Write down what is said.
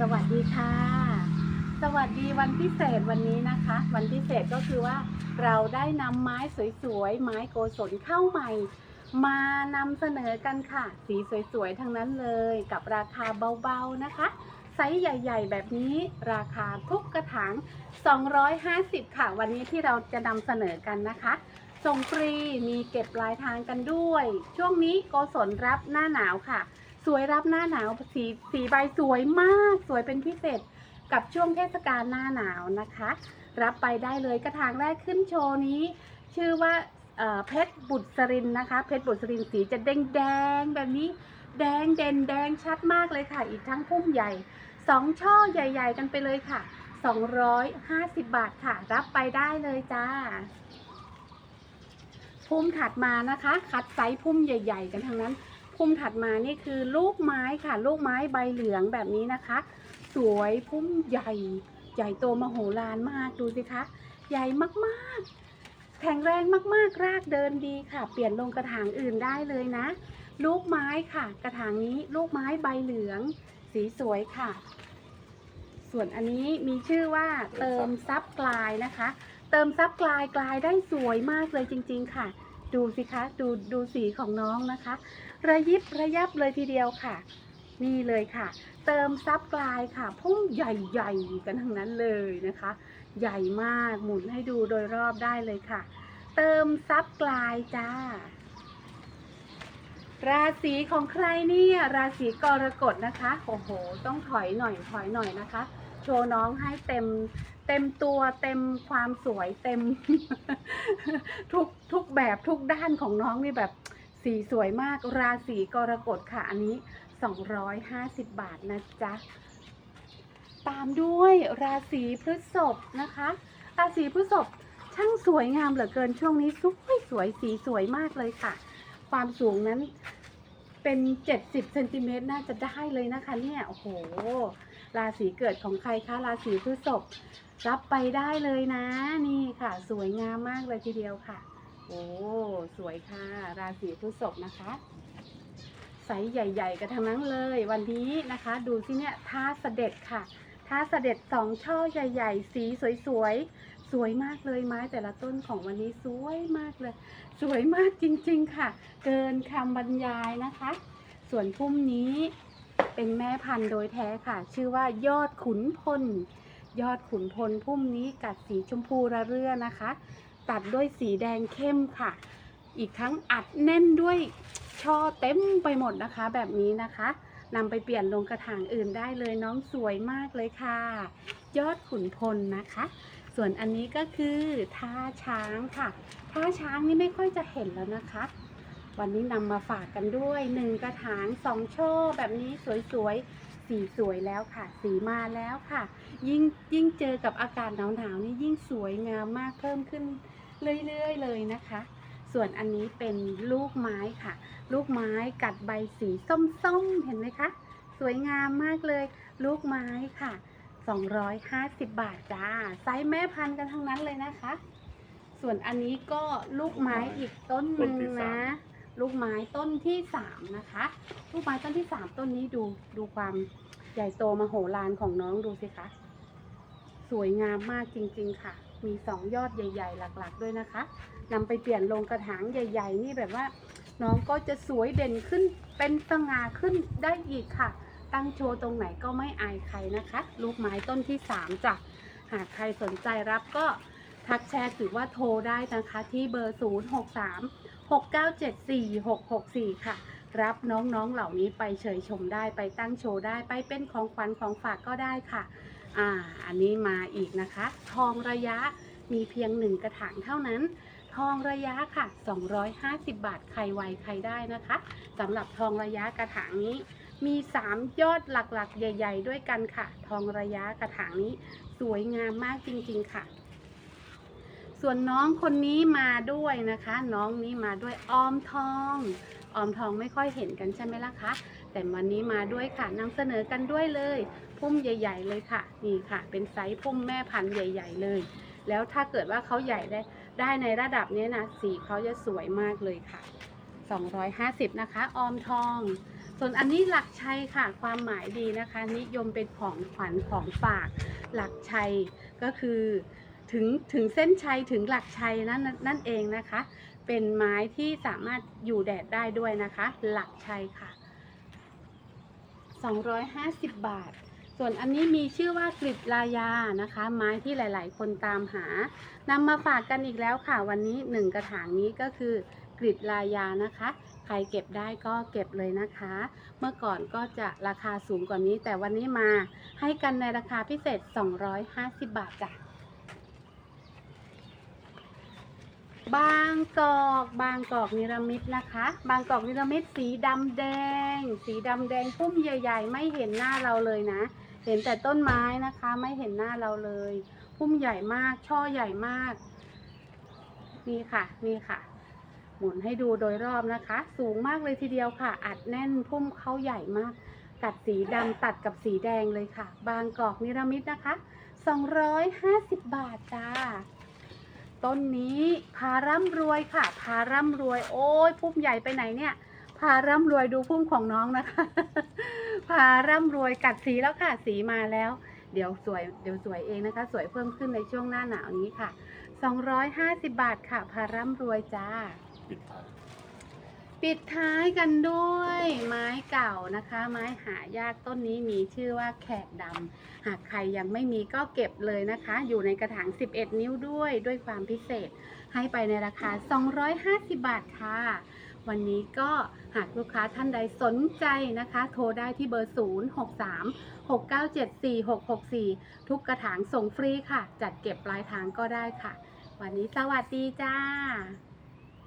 สวัสดีค่ะ สวัสดีวันพิเศษวันนี้นะคะ วันพิเศษก็คือว่าเราได้นำไม้สวยๆ ไม้โกศลเข้าใหม่ มานำเสนอกันค่ะ สีสวยๆ ทั้งนั้นเลยกับราคาเบาๆนะคะไซส์ใหญ่ ๆ แบบนี้ราคาทุกกระถาง 250 ค่ะ วันนี้ที่เราจะนำเสนอกันนะคะส่งฟรีมีเก็บปลายทางกันด้วย ช่วงนี้โกศลรับหน้าหนาวค่ะ สวยรับหน้าหนาวสีสีใบสวยมาก สวยเป็นพิเศษกับช่วงเทศกาลหน้าหนาวนะคะ รับไปได้เลยกระถางแรกขึ้นโชว์นี้ ชื่อว่าเพชรบุตรสรินนะคะ เพชรบุตรสรินสีจะแดงแดงแบบนี้แดงเด่นแดงชัดมากเลยค่ะ อีกทั้งพุ่มใหญ่สองช่อใหญ่ ๆ กันไปเลยค่ะ 250 บาทค่ะ รับไปได้เลยจ้าพุ่มถัดมานะคะ คัดไซส์พุ่มใหญ่ ๆ กันทั้งนั้น พุ่มถัดมานี่คือลูกไม้ค่ะ ลูกไม้ใบเหลืองแบบนี้นะคะ สวยพุ่มใหญ่ ใหญ่โตมโหฬารมากดูสิคะ ใหญ่มากๆ แข็งแรงมากๆ รากเดินดีค่ะ เปลี่ยนลงกระถางอื่นได้เลยนะ ลูกไม้ค่ะ กระถางนี้ลูกไม้ใบเหลือง สีสวยค่ะ ส่วนอันนี้มีชื่อว่าเติมซับกลายนะคะ เติมซับกลายกลายได้สวยมากเลยจริง ๆ ค่ะ ดูสิคะ ดูดูสีของน้องนะคะ ระยิบระยับเลยทีเดียวค่ะ นี่เลยค่ะ เติมซับกลายค่ะพุ่มใหญ่ๆ กันทั้งนั้นเลยนะคะ ใหญ่มากหมุนให้ดูโดยรอบได้เลยค่ะ เติมซับกลายจ้า ราศีของใครเนี่ยราศีกรกฎนะคะโอ้โห ต้องถอยหน่อยถอยหน่อยนะคะ โชว์น้องให้เต็ม เต็มตัวเต็มความสวยเต็ม ทุกทุกแบบทุกด้านของน้องนี่แบบสีสวยมากราศีกรกฎค่ะ อันนี้ 250 บาทนะจ๊ะ ตามด้วยราศีพฤษภนะคะ ราศีพฤษภช่างสวยงามเหลือเกินช่วงนี้สวยสวยสีสวยมากเลยค่ะ ความสูงนั้นเป็น 70เซนติเมตรน่าจะได้เลยนะคะเนี่ย โอ้โห ราศีเกิดของใครคะ ราศีพฤษภ รับไปได้เลยนะนี่ค่ะ สวยงามมากเลยทีเดียวค่ะ โอ้สวยค่ะ ราศีพฤษภนะคะไซส์ใหญ่ ๆ กันทั้งนั้นเลย วันนี้นะคะ ดูสิเนี่ยท่าเสด็จค่ะท่าเสด็จสองช่อใหญ่ ๆ สีสวยๆ สวยมากเลยไม้แต่ละต้นของวันนี้สวยมากเลย สวยมากจริงๆค่ะ เกินคำบรรยายนะคะ ส่วนพุ่มนี้เป็นแม่พันธุ์โดยแท้ค่ะ ชื่อว่ายอดขุนพล ยอดขุนพลพุ่มนี้กัดสีชมพูระเรื่อนะคะ ตัดด้วยสีแดงเข้มค่ะ อีกทั้งอัดแน่นด้วยช่อเต็มไปหมดนะคะ แบบนี้นะคะนำไปเปลี่ยนลงกระถางอื่นได้เลยน้องสวยมากเลยค่ะ ยอดขุนพลนะคะ ส่วนอันนี้ก็คือท่าช้างค่ะท่าช้างนี่ไม่ค่อยจะเห็นแล้วนะคะ วันนี้นำมาฝากกันด้วยหนึ่งกระถางสองช่อแบบนี้สวยๆ สีสวยแล้วค่ะ สีมาแล้วค่ะ ยิ่งยิ่งเจอกับอากาศหนาวๆนี่ยิ่งสวยงามมากเพิ่มขึ้นเรื่อยๆเลยนะคะ ส่วนอันนี้เป็นลูกไม้ค่ะ ลูกไม้กัดใบสีส้มๆ เห็นไหมคะ สวยงามมากเลย ลูกไม้ค่ะ 250 บาทจ้า ไซส์แม่พันธุ์กันทั้งนั้นเลยนะคะ ส่วนอันนี้ก็ลูกไม้อีกต้นหนึ่งนะ ลูกไม้ต้นที่สามนะคะ ลูกไม้ต้นที่สามต้นนี้ดูดูความใหญ่โตมโหฬารของน้องดูสิคะ สวยงามมากจริง ๆ ค่ะ มีสองยอดใหญ่ ๆ หลัก ๆ ด้วยนะคะนำไปเปลี่ยนลงกระถางใหญ่ ๆ นี่แบบว่า น้องก็จะสวยเด่นขึ้นเป็นสง่าขึ้นได้อีกค่ะ ตั้งโชว์ตรงไหนก็ไม่อายใครนะคะ ลูกไม้ต้นที่สามจ้ะหากใครสนใจรับก็ทักแชทหรือว่าโทรได้นะคะที่เบอร์ 0 6 3 6 9 7 4 6 6 4 ค่ะ รับน้องๆเหล่านี้ไปเฉยชมได้ไปตั้งโชว์ได้ไปเป็นของขวัญของฝากก็ได้ค่ะ อ่า อันนี้มาอีกนะคะ ทองระยะมีเพียงหนึ่งกระถางเท่านั้น ทองระยะค่ะ 250 บาท ใครไวใครได้นะคะสำหรับทองระยะกระถางนี้ มี 3 ยอดหลักๆ ใหญ่ ๆ ด้วยกันค่ะ ทองระยะกระถางนี้ สวยงามมากจริง ๆ ค่ะ ส่วนน้องคนนี้มาด้วยนะคะ น้องนี้มาด้วยออมทองออมทองไม่ค่อยเห็นกันใช่ไหมล่ะคะแต่วันนี้มาด้วยค่ะนำเสนอกันด้วยเลย พุ่มใหญ่ ๆ เลยค่ะ นี่ค่ะ เป็นไซส์พุ่มแม่พันธุ์ใหญ่ ๆ เลย แล้วถ้าเกิดว่าเขาใหญ่ได้ได้ในระดับนี้นะสีเขาจะสวยมากเลยค่ะ 250 นะคะ ออมทอง ส่วนอันนี้หลักชัยค่ะ ความหมายดีนะคะ นิยมเป็นของขวัญของฝาก หลักชัยก็คือ ถึงถึงเส้นชัยถึงหลักชัยนั่นนั่นเองนะคะ เป็นไม้ที่สามารถอยู่แดดได้ด้วยนะคะ หลักชัยค่ะ 250 บาท ส่วนอันนี้มีชื่อว่ากลิบลายานะคะ ไม้ที่หลาย ๆ คนตามหานำมาฝากกันอีกแล้วค่ะ วันนี้หนึ่งกระถางนี้ก็คือกลิบลายานะคะ ใครเก็บได้ก็เก็บเลยนะคะ เมื่อก่อนก็จะราคาสูงกว่านี้ แต่วันนี้มาให้กันในราคาพิเศษ 250 บาทจ้ะ บางกอก บางกอกนิรมิตนะคะ บางกอกนิรมิตสีดำแดง สีดำแดงพุ่มใหญ่ ๆ ไม่เห็นหน้าเราเลยนะ เห็นแต่ต้นไม้นะคะ ไม่เห็นหน้าเราเลย พุ่มใหญ่มาก ช่อใหญ่มาก นี่ค่ะ นี่ค่ะ หมุนให้ดูโดยรอบนะคะ สูงมากเลยทีเดียวค่ะ อัดแน่นพุ่มเขาใหญ่มาก กัดสีดำตัดกับสีแดงเลยค่ะ บางกอกนิรมิตนะคะ 250 บาทจ้า ต้นนี้พาร่ำรวยค่ะ พาร่ำรวย โอ้ยพุ่มใหญ่ไปไหนเนี่ย พาร่ำรวยดูพุ่มของน้องนะคะ พาร่ำรวยกัดสีแล้วค่ะ สีมาแล้ว เดี๋ยวสวย เดี๋ยวสวยเองนะคะ สวยเพิ่มขึ้นในช่วงหน้าหนาวนี้ค่ะ 250 บาทค่ะ พาร่ำรวยจ้า ปิดท้าย ปิดท้ายกันด้วยไม้เก่านะคะ ไม้หายากต้นนี้มีชื่อว่าแขกดำหากใครยังไม่มีก็เก็บเลยนะคะ อยู่ในกระถาง 11 นิ้วด้วยด้วยความพิเศษ ให้ไปในราคา 250 บาทค่ะ วันนี้ก็หากลูกค้าท่านใดสนใจนะคะ โทรได้ที่เบอร์ 0 6 3 6 9 7 4 6 6 4 ทุกกระถางส่งฟรีค่ะ จัดเก็บปลายทางก็ได้ค่ะ วันนี้สวัสดีจ้า